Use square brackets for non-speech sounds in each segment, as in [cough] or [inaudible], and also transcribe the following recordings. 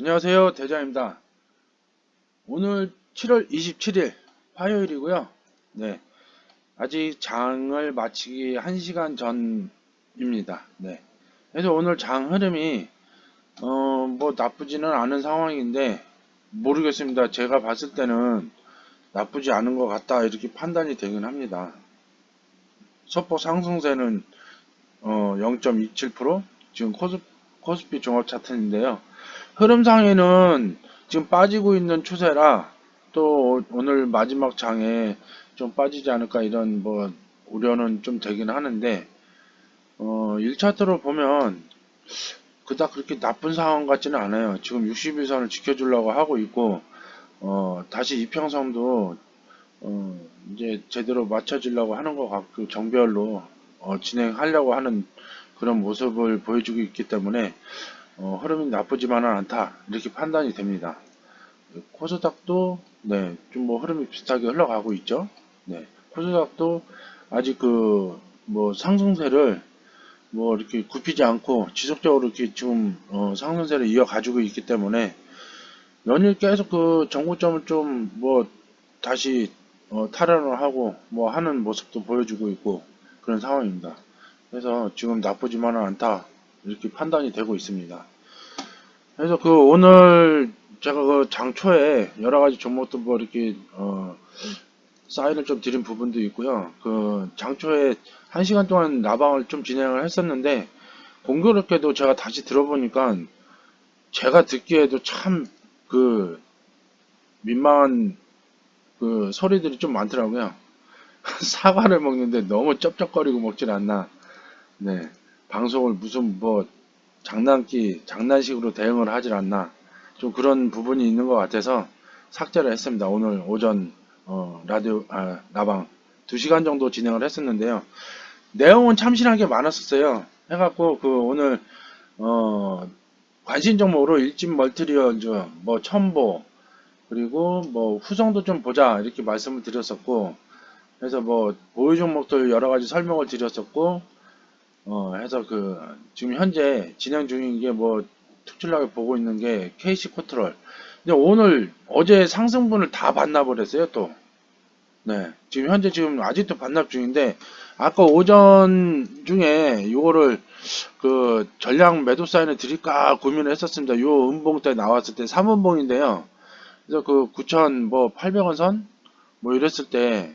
안녕하세요. 대장입니다. 오늘 7월 27일 화요일이고요. 네. 아직 장을 마치기 1시간 전입니다. 네. 그래서 오늘 장 흐름이 어, 뭐 나쁘지는 않은 상황인데 모르겠습니다. 제가 봤을 때는 나쁘지 않은 것 같다 이렇게 판단이 되긴 합니다. 소폭 상승세는 어, 0.27% 지금 코스, 코스피 종합 차트인데요. 흐름상에는 지금 빠지고 있는 추세라 또 오늘 마지막 장에 좀 빠지지 않을까 이런 뭐 우려는 좀 되긴 하는데 어 1차트로 보면 그닥 그렇게 나쁜 상황 같지는 않아요. 지금 61선을 지켜주려고 하고 있고 어 다시 이평선도 어 이제 제대로 맞춰주려고 하는 것 같고 정별로 어 진행하려고 하는 그런 모습을 보여주고 있기 때문에 어, 흐름이 나쁘지만은 않다 이렇게 판단이 됩니다. 코스닥도 네, 좀 뭐 흐름이 비슷하게 흘러가고 있죠. 네, 코스닥도 아직 그 뭐 상승세를 뭐 이렇게 굽히지 않고 지속적으로 이렇게 지금 어, 상승세를 이어 가지고 있기 때문에 연일 계속 그 정고점을 좀 뭐 다시 어, 탈환을 하고 뭐 하는 모습도 보여주고 있고 그런 상황입니다. 그래서 지금 나쁘지만은 않다 이렇게 판단이 되고 있습니다. 그래서 그 오늘 제가 그 장초에 여러 가지 종목도 뭐 이렇게 어 사인을 좀 드린 부분도 있고요. 그 장초에 한 시간 동안 나방을 좀 진행을 했었는데 공교롭게도 제가 다시 들어보니까 제가 듣기에도 참 그 민망한 그 소리들이 좀 많더라고요. [laughs] 사과를 먹는데 너무 쩝쩝거리고 먹질 않나. 네. 방송을 무슨 뭐 장난기, 장난식으로 대응을 하질 않나. 좀 그런 부분이 있는 것 같아서 삭제를 했습니다. 오늘 오전 어, 라디오 아, 나방 2시간 정도 진행을 했었는데요. 내용은 참신하게 많았었어요. 해갖고 그 오늘 어, 관심 종목으로 일진 멀티리얼즈, 뭐 첨보 그리고 뭐 후성도 좀 보자 이렇게 말씀을 드렸었고 그래서 뭐 보유 종목들 여러 가지 설명을 드렸었고 어 해서 그 지금 현재 진행 중인 게 뭐 특출나게 보고 있는 게 KC 코트롤 근데 오늘 어제 상승분을 다 반납을 했어요 또 네, 지금 현재 지금 아직도 반납 중인데 아까 오전 중에 이거를 그 전량 매도 사인을 드릴까 고민을 했었습니다. 요 음봉 때 나왔을 때 3음봉인데요. 그래서 그 9천 뭐 800원 선 뭐 이랬을 때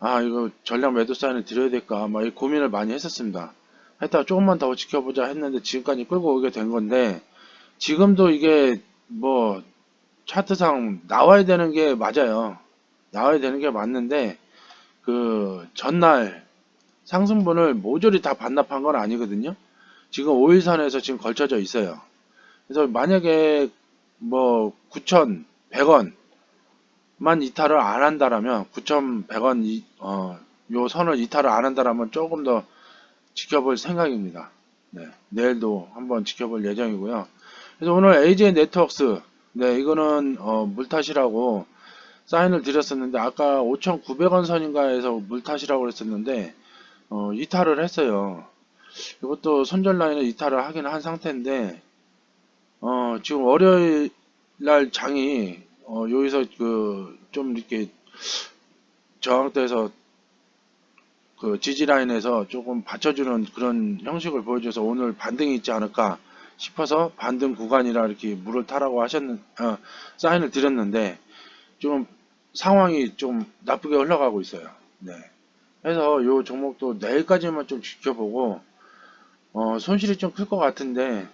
아 이거 전량 매도 사인을 드려야 될까 막 이 고민을 많이 했었습니다. 했다가 조금만 더 지켜보자 했는데 지금까지 끌고 오게 된 건데 지금도 이게 뭐 차트상 나와야 되는 게 맞아요. 나와야 되는 게 맞는데 그 전날 상승분을 모조리 다 반납한 건 아니거든요. 지금 5일선에서 지금 걸쳐져 있어요. 그래서 만약에 뭐 9,100원만 이탈을 안 한다라면 9,100원 이, 어, 요 선을 이탈을 안 한다라면 조금 더 지켜볼 생각입니다. 네, 내일도 한번 지켜볼 예정이고요. 그래서 오늘 AJ 네트워크스 네, 이거는 어, 물탓이라고 사인을 드렸었는데 아까 5,900원 선인가에서 물탓이라고 그랬었는데 어, 이탈을 했어요. 이것도 손절 라인을 이탈을 하긴 한 상태인데 어, 지금 월요일 날 장이 어, 여기서 그 좀 이렇게 저항대에서 그 지지 라인에서 조금 받쳐주는 그런 형식을 보여줘서 오늘 반등이 있지 않을까 싶어서 반등 구간이라 이렇게 물을 타라고 하셨는 어, 사인을 드렸는데 좀 상황이 좀 나쁘게 흘러가고 있어요. 네. 그래서 요 종목도 내일까지만 좀 지켜보고 어, 손실이 좀 클 것 같은데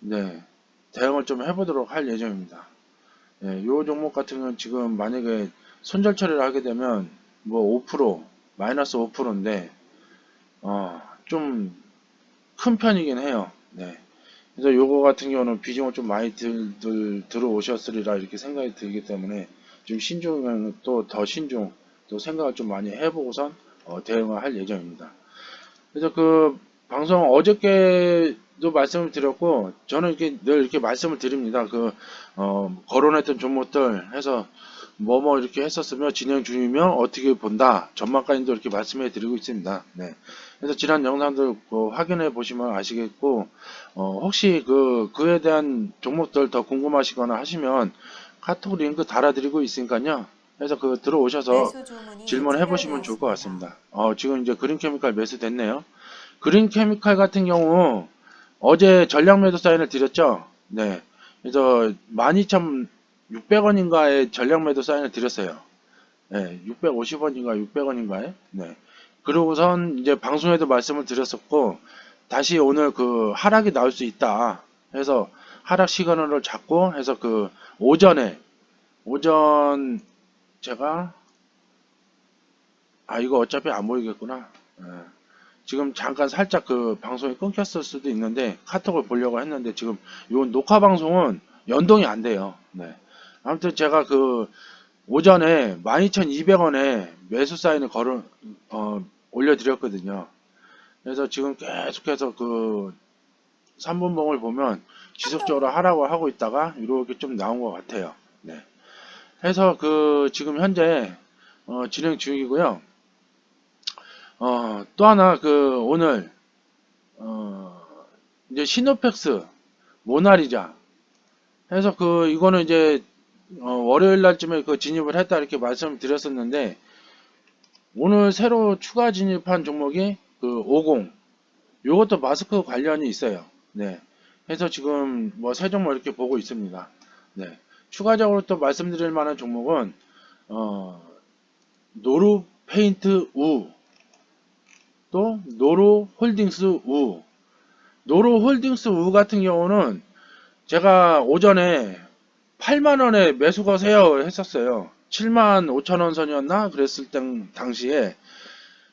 네. 대응을 좀 해보도록 할 예정입니다. 네, 요 종목 같은 경우는 지금 만약에 손절 처리를 하게 되면 뭐 5% 마이너스 5%인데 어, 좀 큰 편이긴 해요. 네. 그래서 요거 같은 경우는 비중을 좀 많이 들, 들, 들어오셨으리라 이렇게 생각이 들기 때문에 좀 신중은 또더 신중 또 생각을 좀 많이 해보고선 어, 대응을 할 예정입니다. 그래서 그 방송 어저께도 말씀을 드렸고 저는 이렇게 늘 이렇게 말씀을 드립니다. 그 어, 거론했던 종목들 해서 뭐뭐 이렇게 했었으며 진행 중이며 어떻게 본다 전망까지도 이렇게 말씀해 드리고 있습니다. 네. 그래서 지난 영상들 그 확인해 보시면 아시겠고 어, 혹시 그 그에 대한 종목들 더 궁금하시거나 하시면 카톡 링크 달아드리고 있으니까요. 그래서 그 들어오셔서 질문해 보시면 좋을 것. 같습니다. 어, 지금 이제 그린 케미칼 매수됐네요. 그린 케미칼 같은 경우 어제 전량 매도 사인을 드렸죠. 네. 그래서 12,600원인가에 전량 매도 사인을 드렸어요. 네, 650원인가 600원인가에. 네. 그러고선 이제 방송에도 말씀을 드렸었고 다시 오늘 그 하락이 나올 수 있다. 해서 하락 시그널을 잡고 해서 그 오전에 오전 제가 아 이거 어차피 안 보이겠구나. 예. 지금 잠깐 살짝 그 방송이 끊겼을 수도 있는데 카톡을 보려고 했는데 지금 요 녹화 방송은 연동이 안 돼요. 네. 아무튼 제가 그 오전에 12,200원에 매수 사인을 걸어 어, 올려드렸거든요. 그래서 지금 계속해서 그 3분봉을 보면 지속적으로 하라고 하고 있다가 이렇게 좀 나온 것 같아요. 네. 해서 그 지금 현재 어, 진행 중이고요. 어, 또 하나 그 오늘 어, 이제 시노펙스 모나리자 해서 그 이거는 이제 어, 월요일 날쯤에 그 진입을 했다 이렇게 말씀드렸었는데 오늘 새로 추가 진입한 종목이 그 50 요것도 마스크 관련이 있어요. 네. 해서 지금 뭐 세 종목 이렇게 보고 있습니다. 네. 추가적으로 또 말씀드릴 만한 종목은 어, 노루 페인트 우, 또 노루 홀딩스 우. 노루 홀딩스 우 같은 경우는 제가 오전에 8만원에 매수 거세요 했었어요. 7만 5천원 선이었나? 그랬을 때 당시에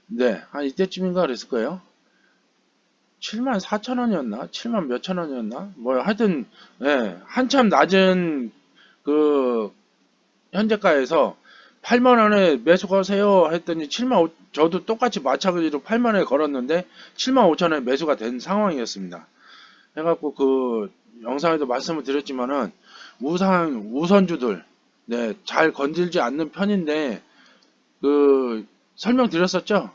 네, 한 이때쯤인가 그랬을 거예요. 7만 4천 원이었나? 7만 몇천 원이었나? 뭐 하여튼 예, 한참 낮은 그 현재가에서 8만 원에 매수 거세요 했더니 7만 5, 저도 똑같이 마찬가지로 8만 원에 걸었는데 7만 5천 원에 매수가 된 상황이었습니다. 해갖고 그 영상에도 말씀을 드렸지만은 우상 우선주들 네, 잘 건들지 않는 편인데 그 설명드렸었죠.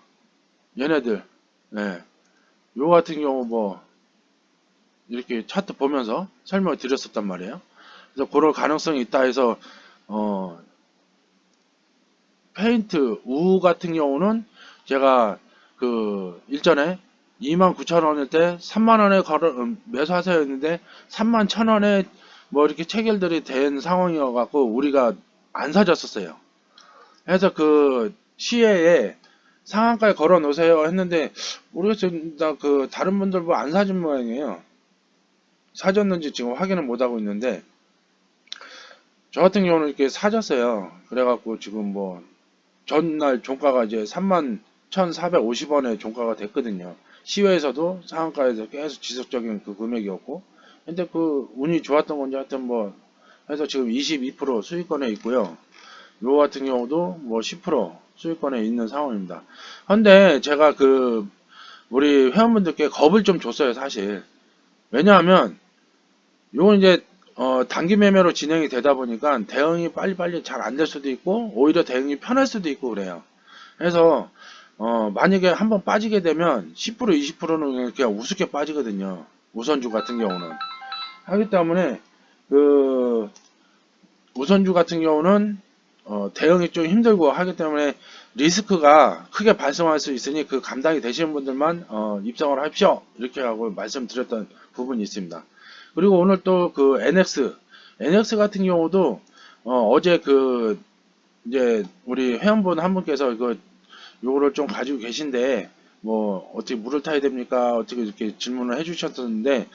얘네들 네. 요 같은 경우 뭐 이렇게 차트 보면서 설명을 드렸었단 말이에요. 그래서 그럴 가능성이 있다 해서 어 페인트 우 같은 경우는 제가 그 일전에 29,000원일 때 3만원에 걸어 음, 매수하세요 했는데 3만 1,000원에 뭐 이렇게 체결들이 된 상황이어 갖고 우리가 안 사줬었어요. 그래서 그 시에에 상한가에 걸어 놓으세요 했는데 모르겠어요. 나그 다른 분들 뭐 안 사준 모양이에요. 사줬는지 지금 확인을 못 하고 있는데 저 같은 경우는 이렇게 사줬어요. 그래갖고 지금 뭐 전날 종가가 이제 3만 1,450원에 종가가 됐거든요. 시외에서도 상한가에서 계속 지속적인 그 금액이었고 근데 그 운이 좋았던 건지 하여튼 뭐 해서 지금 22% 수익권에 있고요. 요 같은 경우도 뭐 10% 수익권에 있는 상황입니다. 근데 제가 그 우리 회원분들께 겁을 좀 줬어요, 사실. 왜냐하면 요건 이제 어, 단기 매매로 진행이 되다 보니까 대응이 빨리빨리 잘 안 될 수도 있고 오히려 대응이 편할 수도 있고 그래요. 그래서 어, 만약에 한번 빠지게 되면 10% 20%는 그냥 우습게 빠지거든요. 우선주 같은 경우는 하기 때문에 그 우선주 같은 경우는 어, 대응이 좀 힘들고 하기 때문에 리스크가 크게 발생할 수 있으니 그 감당이 되시는 분들만 어, 입성을 하십시오 이렇게 하고 말씀드렸던 부분이 있습니다. 그리고 오늘 또 그 NX, NX 같은 경우도 어, 제그 이제 우리 회원분 한 분께서 이거 요거를 좀 가지고 계신데 뭐 어떻게 물을 타야 됩니까? 어떻게 이렇게 질문을 해 주셨었는데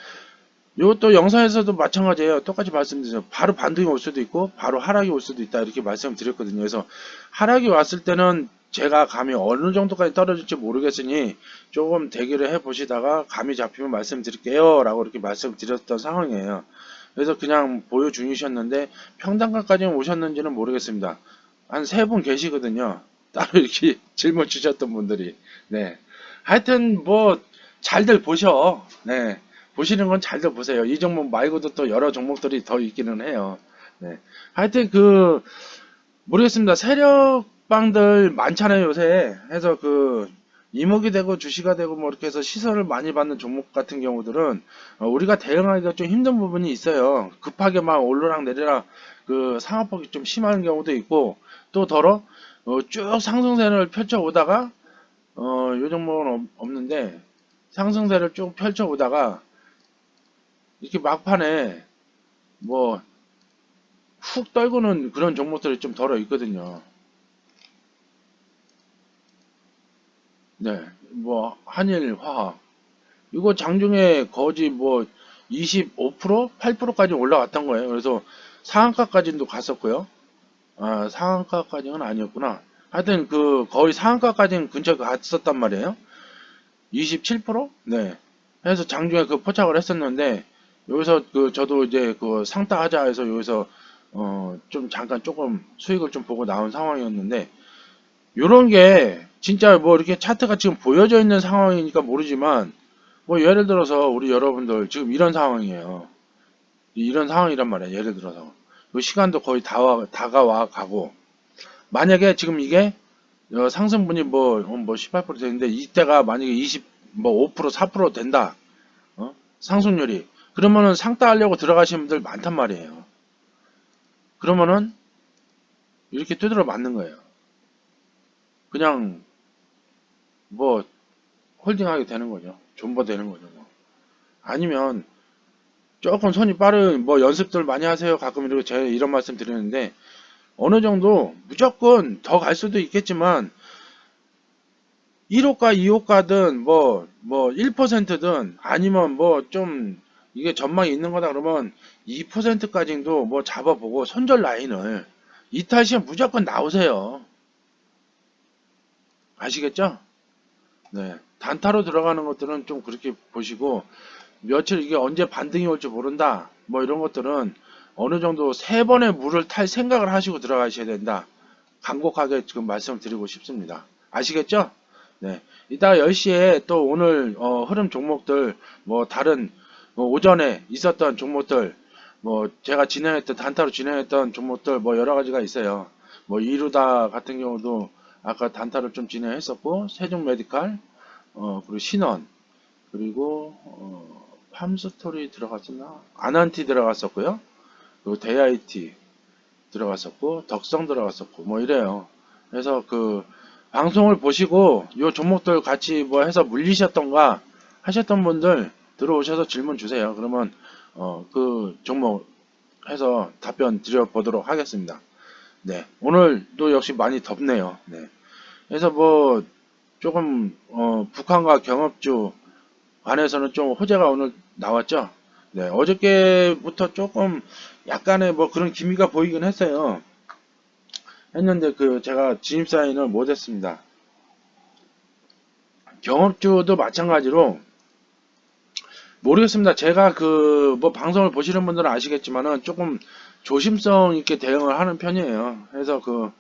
이것도 영상에서도 마찬가지예요. 똑같이 말씀드려요. 바로 반등이 올 수도 있고 바로 하락이 올 수도 있다 이렇게 말씀드렸거든요. 그래서 하락이 왔을 때는 제가 감이 어느 정도까지 떨어질지 모르겠으니 조금 대기를 해 보시다가 감이 잡히면 말씀드릴게요 라고 이렇게 말씀드렸던 상황이에요. 그래서 그냥 보여 주셨는데 평단가까지는 오셨는지는 모르겠습니다. 한 세 분 계시거든요. 따로 이렇게 [laughs] 질문 주셨던 분들이. 네. 하여튼 뭐 잘들 보셔. 네. 보시는 건 잘들 보세요. 이 종목 말고도 또 여러 종목들이 더 있기는 해요. 네. 하여튼 그 모르겠습니다. 세력방들 많잖아요 요새. 해서 그 이목이 되고 주시가 되고 뭐 이렇게 해서 시선을 많이 받는 종목 같은 경우들은 어, 우리가 대응하기가 좀 힘든 부분이 있어요. 급하게 막 올르락 내리락 그 상하폭이 좀 심한 경우도 있고 또 더러 어, 쭉 상승세를 펼쳐 오다가 어, 요 종목은 없- 없는데 상승세를 쭉 펼쳐 오다가 이렇게 막판에 뭐 훅 떨구는 그런 종목들이 좀 덜어 있거든요. 네, 뭐 한일 화학 이거 장중에 거지 뭐 25%, 8%까지 올라갔던 거예요. 그래서 상한가까지도 갔었고요. 아, 상한가까지는 아니었구나. 하여튼 그 거의 상한가까지는 근처에 갔었단 말이에요. 27%? 네. 해서 장중에 그 포착을 했었는데 여기서 그 저도 이제 그 상따 하자 해서 여기서 어 좀 잠깐 조금 수익을 좀 보고 나온 상황이었는데 요런 게 진짜 뭐 이렇게 차트가 지금 보여져 있는 상황이니까 모르지만 뭐 예를 들어서 우리 여러분들 지금 이런 상황이에요. 이런 상황이란 말이에요. 예를 들어서 그 시간도 거의 다와 다가와 가고 만약에 지금 이게 어, 상승분이 뭐뭐 18% 되는데 이때가 만약에 20 뭐 5% 4% 된다. 어? 상승률이 그러면은 상따 하려고 들어가시는 분들 많단 말이에요. 그러면은 이렇게 두드려 맞는 거예요. 그냥 뭐 홀딩하게 되는 거죠. 존버 되는 거죠. 뭐. 아니면 조금 손이 빠른 뭐 연습들 많이 하세요. 가끔 이렇게 제가 이런 말씀 드리는데 어느 정도 무조건 더 갈 수도 있겠지만 1호가 2호가든 뭐 뭐 1%든 아니면 뭐 좀 이게 전망이 있는 거다 그러면 2%까지도 뭐 잡아보고 손절 라인을 이탈 시에 무조건 나오세요. 아시겠죠? 네. 단타로 들어가는 것들은 좀 그렇게 보시고 며칠 이게 언제 반등이 올지 모른다. 뭐 이런 것들은 어느 정도 세 번의 물을 탈 생각을 하시고 들어가셔야 된다. 간곡하게 지금 말씀을 드리고 싶습니다. 아시겠죠? 네. 이따 10시에 또 오늘 어, 흐름 종목들 뭐 다른 뭐 오전에 있었던 종목들 뭐 제가 진행했던 단타로 진행했던 종목들 뭐 여러 가지가 있어요. 뭐 이루다 같은 경우도 아까 단타로 좀 진행했었고 세종 메디칼 어 그리고 신원 그리고 어 팜스토리 들어갔었나 아난티 들어갔었고요. 그리고 데이아이티 들어갔었고 덕성 들어갔었고 뭐 이래요. 그래서 그 방송을 보시고 요 종목들 같이 뭐 해서 물리셨던가 하셨던 분들 들어오셔서 질문 주세요. 그러면 어 그 종목 해서 답변 드려보도록 하겠습니다. 네. 오늘도 역시 많이 덥네요. 네. 그래서 뭐 조금 어 북한과 경협주 관해서는 좀 호재가 오늘 나왔죠. 네. 어저께부터 조금 약간의 뭐 그런 기미가 보이긴 했어요. 했는데 그 제가 진입 사인을 못했습니다. 경업주도 마찬가지로 모르겠습니다. 제가 그 뭐 방송을 보시는 분들은 아시겠지만은 조금 조심성 있게 대응을 하는 편이에요. 그래서 그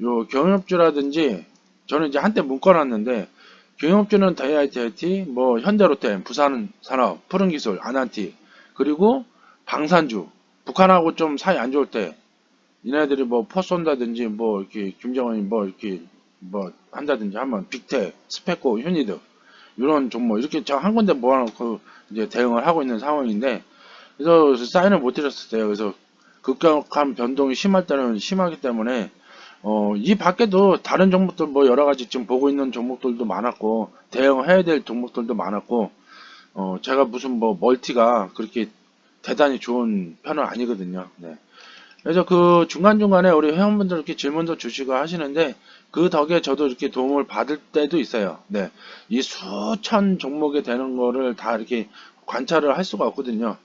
요 경업주라든지 저는 이제 한때 묶어놨는데 경업주는 다이아이티, 뭐 현대로템, 부산산업, 푸른기술, 아난티 그리고 방산주 북한하고 좀 사이 안 좋을 때 얘네들이 뭐 포 쏜다든지 뭐 이렇게 김정은이 뭐 이렇게 뭐 한다든지 하면 빅텍, 스페코, 휴니드 이런 종목 이렇게 저한 군데 모아놓고 이제 대응을 하고 있는 상황인데 그래서 사인을 못 드렸었어요. 그래서 급격한 변동이 심할 때는 심하기 때문에 어, 이 밖에도 다른 종목들 뭐 여러 가지 지금 보고 있는 종목들도 많았고 대응해야 될 종목들도 많았고 어, 제가 무슨 뭐 멀티가 그렇게 대단히 좋은 편은 아니거든요. 네. 그래서 그 중간중간에 우리 회원분들 이렇게 질문도 주시고 하시는데 그 덕에 저도 이렇게 도움을 받을 때도 있어요. 네. 이 수천 종목에 되는 거를 다 이렇게 관찰을 할 수가 없거든요.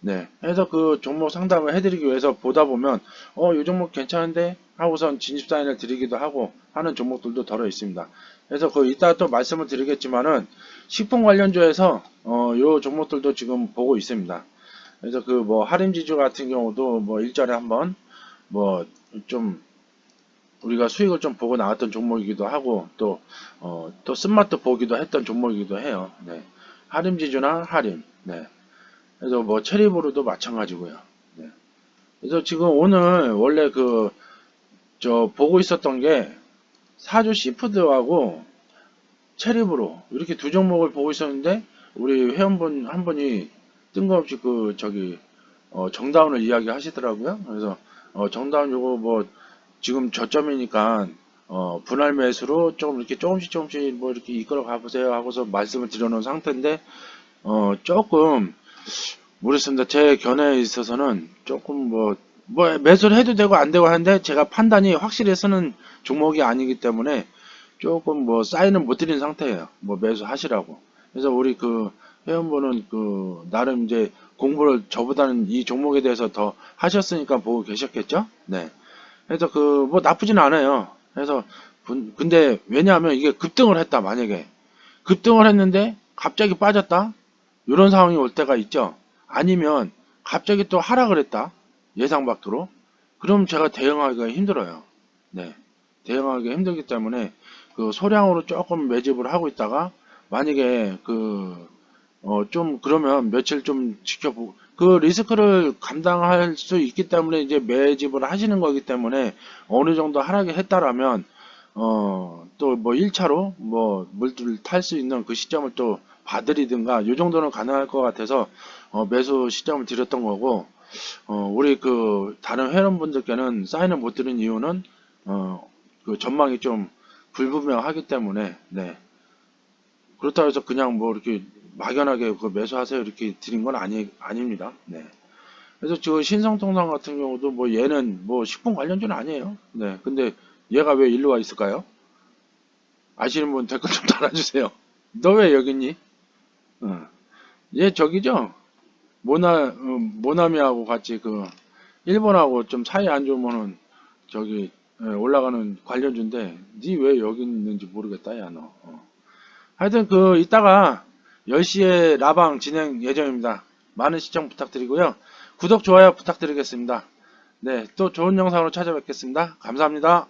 네. 그래서 그 종목 상담을 해드리기 위해서 보다 보면, 어, 이 종목 괜찮은데? 하고선 진입 사인을 드리기도 하고 하는 종목들도 덜어 있습니다. 그래서 그 이따 또 말씀을 드리겠지만은, 식품 관련주에서, 어, 요 종목들도 지금 보고 있습니다. 그래서 그 뭐 할인지주 같은 경우도 뭐 일절에 한번 뭐 좀 우리가 수익을 좀 보고 나왔던 종목이기도 하고 또 어, 또 쓴맛도 보기도 했던 종목이기도 해요. 네. 할인지주나 할인. 네. 그래서 뭐 체리브루도 마찬가지고요. 네. 그래서 지금 오늘 원래 그 저 보고 있었던 게 사주 시푸드하고 체립으로 이렇게 두 종목을 보고 있었는데 우리 회원분 한 분이 뜬금없이 그 저기 어, 정다운을 이야기 하시더라고요. 그래서 어, 정다운 요거 뭐 지금 저점이니까 어, 분할 매수로 조금 이렇게 조금씩 조금씩 뭐 이렇게 이끌어 가보세요 하고서 말씀을 드려놓은 상태인데 어, 조금 모르겠습니다. 제 견해에 있어서는 조금 뭐, 뭐 매수를 해도 되고 안 되고 하는데 제가 판단이 확실히 서는 종목이 아니기 때문에 조금 뭐 사인은 못 드린 상태예요. 뭐 매수하시라고. 그래서 우리 그 회원분은 그 나름 이제 공부를 저보다는 이 종목에 대해서 더 하셨으니까 보고 계셨겠죠? 네. 그래서 그 뭐 나쁘진 않아요. 그래서 분- 근데 왜냐하면 이게 급등을 했다 만약에 급등을 했는데 갑자기 빠졌다 이런 상황이 올 때가 있죠. 아니면 갑자기 또 하락을 했다 예상 밖으로 그럼 제가 대응하기가 힘들어요. 네. 대응하기가 힘들기 때문에 그 소량으로 조금 매집을 하고 있다가 만약에 그 어 좀 그러면 며칠 좀 지켜보고 그 리스크를 감당할 수 있기 때문에 이제 매집을 하시는 거기 때문에 어느 정도 하락이 했다라면 어 또 뭐 1차로 뭐 물들 탈 수 있는 그 시점을 또 봐드리든가 요 정도는 가능할 것 같아서 어 매수 시점을 드렸던 거고 어 우리 그 다른 회원분들께는 사인을 못 드린 이유는 어 그 전망이 좀 불분명하기 때문에 네. 그렇다고 해서 그냥 뭐 이렇게 막연하게 그 매수하세요 이렇게 드린 건 아니 아닙니다. 네. 그래서 저 신성통상 같은 경우도 뭐 얘는 뭐 식품 관련주는 아니에요. 네. 근데 얘가 왜 일로 와 있을까요? 아시는 분 댓글 좀 [laughs] 달아주세요. 너 왜 여기 있니? 어. 얘 저기죠? 모나, 어, 모나미하고 같이 그, 일본하고 좀 사이 안 좋으면은, 저기, 예, 올라가는 관련주인데, 니 왜 여기 있는지 모르겠다, 야, 너. 어. 하여튼 그, 이따가 10시에 라방 진행 예정입니다. 많은 시청 부탁드리고요. 구독, 좋아요 부탁드리겠습니다. 네, 또 좋은 영상으로 찾아뵙겠습니다. 감사합니다.